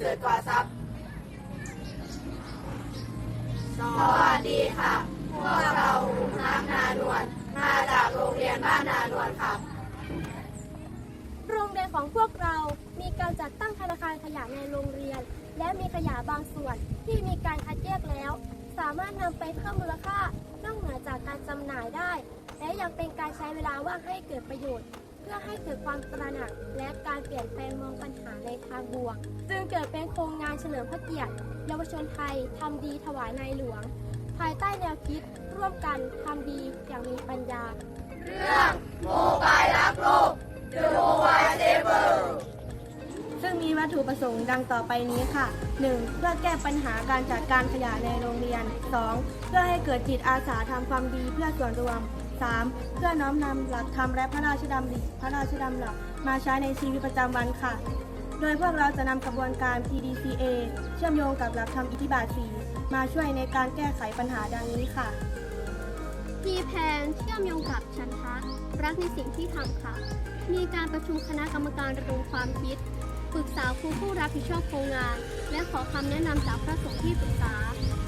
สริกว่าทรัพย์ สวัสดีค่ะ พวกเราอุณักนาดวน มาจากโรงเรียนบ้านนาดวนค่ะ โรงเรียนของพวกเรามีการจัดตั้งธนาคารขยะในโรงเรียน และมีขยะบางส่วนที่มีการคัดแยกแล้ว สามารถนำไปเพิ่มมูลค่านอกเหนือจากการจำหน่ายได้ และยังเป็นการใช้เวลาว่างให้เกิดประโยชน์ พื่อให้เกิดความตระหนักและการเปลี่ยนแปลงมองปัญหาในทางบวก จึงเกิดเป็นโครงงานเฉลิมพระเกียรติเยาวชนไทยทำดีถวายในหลวง ภายใต้แนวคิดร่วมกันทำดีอย่างมีปัญญา เรื่องโมบายรักโลก The Mobile Saver ซึ่งมีวัตถุประสงค์ดังต่อไปนี้ค่ะ 1. เพื่อแก้ปัญหาการจัดการขยะในโรงเรียน 2. เพื่อให้เกิดจิตอาสาทำความดีเพื่อส่วนรวม 3. เพื่อน้อมนำหลักธรรมและพระราชดำริพระราชดำรัสมาใช้ในชีวิตประจำวันค่ะ โดยพวกเราจะนำกระบวนการ PDCA เชื่อมโยงกับหลักธรรมอิทธิบาท4มาช่วยในการแก้ไขปัญหาดังนี้ค่ะพีแพนเชื่อมโยงกับฉันทะรักในสิ่งที่ทำค่ะ มีการประชุมคณะกรรมการระดมความคิดปรึกษาครูผู้รับผิดชอบโครงงาน และขอคำแนะนำจากพระสงฆ์ที่ปรึกษา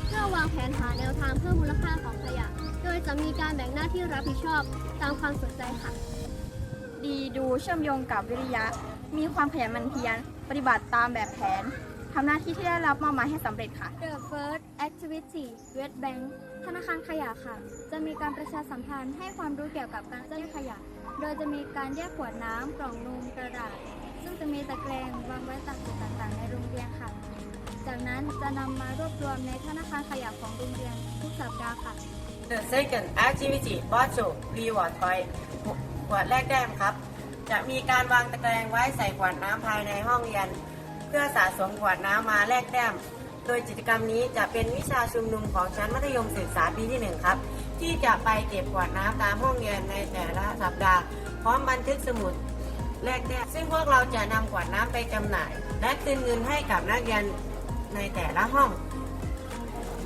เพื่อวางแผนหาแนวทางเพิ่มมูลค่าของขยะ โดยจะมีการแบ่งหน้าที่รับผิดชอบตามความสนใจค่ะ ดีดูเชื่อมโยงกับวิริยะ มีความขยันหมั่นเพียรปฏิบัติตามแบบแผนทำหน้าที่ที่ได้รับมอบหมายให้สำเร็จค่ะ The First Activity West Bank ธนาคารขยะค่ะ จะมีการประชาสัมพันธ์ให้ความรู้เกี่ยวกับการแยกขยะ โดยจะมีการแยกขวดน้ำกล่องนมกระดาษ ซึ่งจะมีตะแกรงวางไว้ตามจุดต่างๆในโรงเรียนค่ะ จากนั้นจะนำมารวบรวมในธนาคารขยะของโรงเรียนทุกสัปดาห์ค่ะ The second activity bottle reward point ขวดแรกแก้มครับ จะมีการวางตะแกรงไว้ใส่ขวดน้ำภายในห้องเรียน เพื่อสะสมขวดน้ำมาแลกแต้ม โดยกิจกรรมนี้จะเป็นวิชาชุมนุมของชั้นมัธยมศึกษาปีที่ 1 ครับ ที่จะไปเก็บขวดน้ำตามห้องเรียนในแต่ละสัปดาห์ พร้อมบันทึกสมุดแลกแต้มซึ่งพวกเราจะนำขวดน้ำไปจำหน่าย และคืนเงินให้กับนักเรียน ในแต่ละห้อง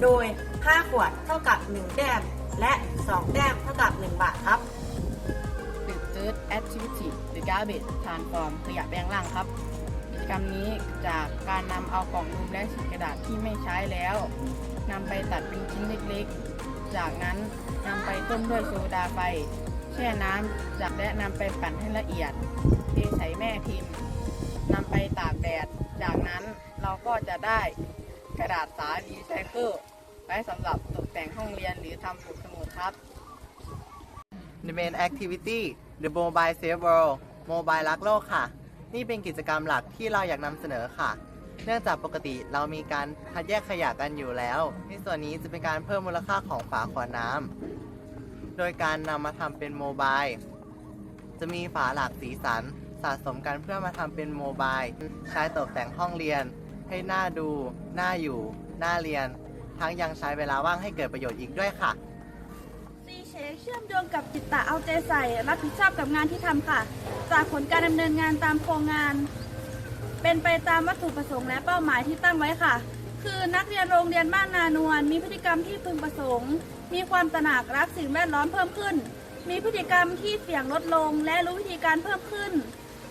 โดย 5 ขวดเท่ากับ 1 แต้ม และ 2 แต้มเท่ากับ 1 บาทครับ The third activity The garbage transform ขยะแปลงร่างครับ กิจกรรมนี้จากการนำเอากล่องนมและฉีกกระดาษที่ไม่ใช้แล้วนำไปตัดเป็นชิ้นเล็กๆ จากนั้นนำไปต้มด้วยโซดาไฟ แช่น้ำจากและนำไปปั่นให้ละเอียดเทใส่แม่พิมพ์ นำไปตากแดด จากนั้นเราก็จะได้กระดาษสารีไซเคิลไว้สำหรับตกแต่งห้องเรียนหรือทำปกสมุดครับ The main activity The Mobile Save World Mobile รักโลกค่ะ นี่เป็นกิจกรรมหลักที่เราอยากนำเสนอค่ะ เนื่องจากปกติเรามีการคัดแยกขยะกันอยู่แล้ว ในส่วนนี้จะเป็นการเพิ่มมูลค่าของฝาขวดน้ำโดยการนำมาทำเป็นโมบายจะมีฝาหลากสีสัน สะสมกันเพื่อมาทำเป็นโมบายใช้ตกแต่งห้องเรียน ให้หน่าดูน่าอยู่น่าเรียน ทั้งยังใช้เวลาว่างให้เกิดประโยชน์อีกด้วยค่ะซีเชคเชื่อมโยงกับจิตตะเอาใจใส่ รับผิดชอบกับงานที่ทำค่ะ จากผลการดำเนินงานตามโครงงาน เป็นไปตามวัตถุประสงค์และเป้าหมายที่ตั้งไว้ค่ะ คือนักเรียนโรงเรียนบ้านนานวลมีพฤติกรรมที่พึงประสงค์ มีความตระหนักรักสิ่งแวดล้อมเพิ่มขึ้น มีพฤติกรรมที่เสี่ยงลดลงและรู้วิธีการเพิ่มขึ้น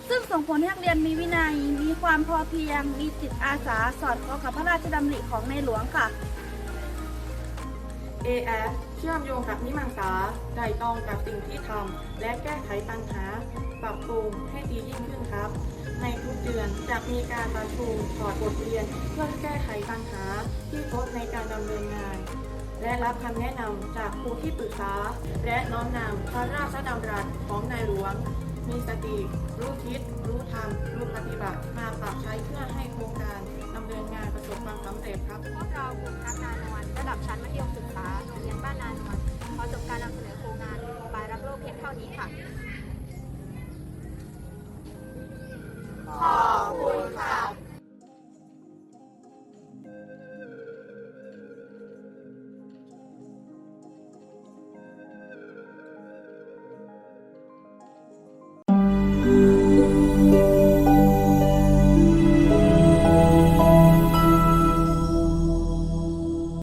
ซึ่งส่งผลให้นักเรียนมีวินัย มีความพอเพียง มีจิตอาสาสอดคล้องกับพระราชดำริของในหลวงค่ะ AF เชื่อมโยงกับนิมังสาไต่ตรองกับสิ่งที่ทำและแก้ไขปัญหา ปรับปรุงให้ดียิ่งขึ้นครับ ในทุกเดือนจะมีการประชุมถอดบทเรียนเพื่อแก้ไขปัญหาที่พบในการดำเนินงาน และรับคำแนะนำจากครูที่ปรึกษา และน้อมนำพระราชดำรัสของในหลวง มีสติ รู้คิด รู้ทำรู้ปฏิบัติ มาปรับใช้เพื่อให้โครงการดำเนินงานประสบความสำเร็จครับ พวกเรากลุ่มนักนานวลระดับชั้นมัธยมศึกษาโรงเรียนบ้านนานวันขอจบการนำเสนอโครงงานโมบายรับโลกเพียงเท่านี้ค่ะ